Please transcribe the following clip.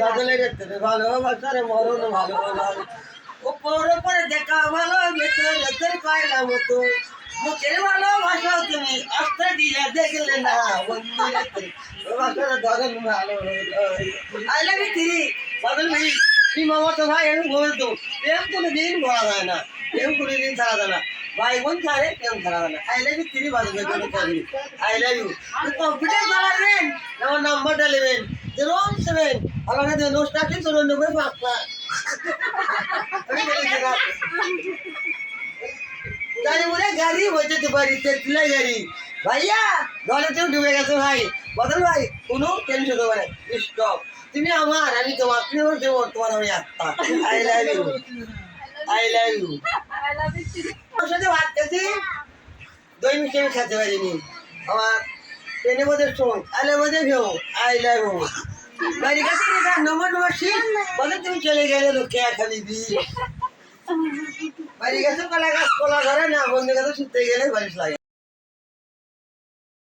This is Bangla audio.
গাজলে দেখতে ভালোবাসার মরণ ভালো ভালো উপরে উপরে দেখা ভালো ভেতরে কয়লা তুমি অস্ত্র দিয়ে দেখলে না, বন্ধু রাত্রে ভালো আই লাভ ইউ থ্রি ভাই। তুই মামা তো ভাই বলতো প্রেম কোনো দিন বলা যায় না, প্রেম কোনো দিন ছাড়া যায় না। ভাই বোন ছাড়ে, প্রেম ছাড়া যায় না। আই লাভ ইউ থ্রি ভাই আই লাভ ইউ। কম্পিউটার চালাবেন, আমার নাম্বারটা নেবেন। জিরো সেভেন আমাকে দেন স্টার্টিং করে নেবে পাঁচটা আমি বলে গাড়ি বইতে পারি তেতলা গাড়ি ভাইয়া ঘরেতেও ডুবে গেছে ভাই বদল ভাই কোনো টেনশন হবে না স্টপ তুমি আমার আমি তোমার তুমি আমার দেবো তোমার আমি আত্মা I love you I love you আমার সাথে ভাত খেয়েছি দই মিষ্টি আমি খেতে পারিনি আমার ট্রেনে মধ্যে শোন আলে মধ্যে ভেও আই লাভ ইউ বাড়ি কাছে নম্বর নম্বর শীত বলে তুমি চলে গেলে তো কে খালি দি বাড়ি গেছে, কলা গাছ, কলা ধরে, না বন্ধু কাছে শুতে গেলে বারিশ লাগে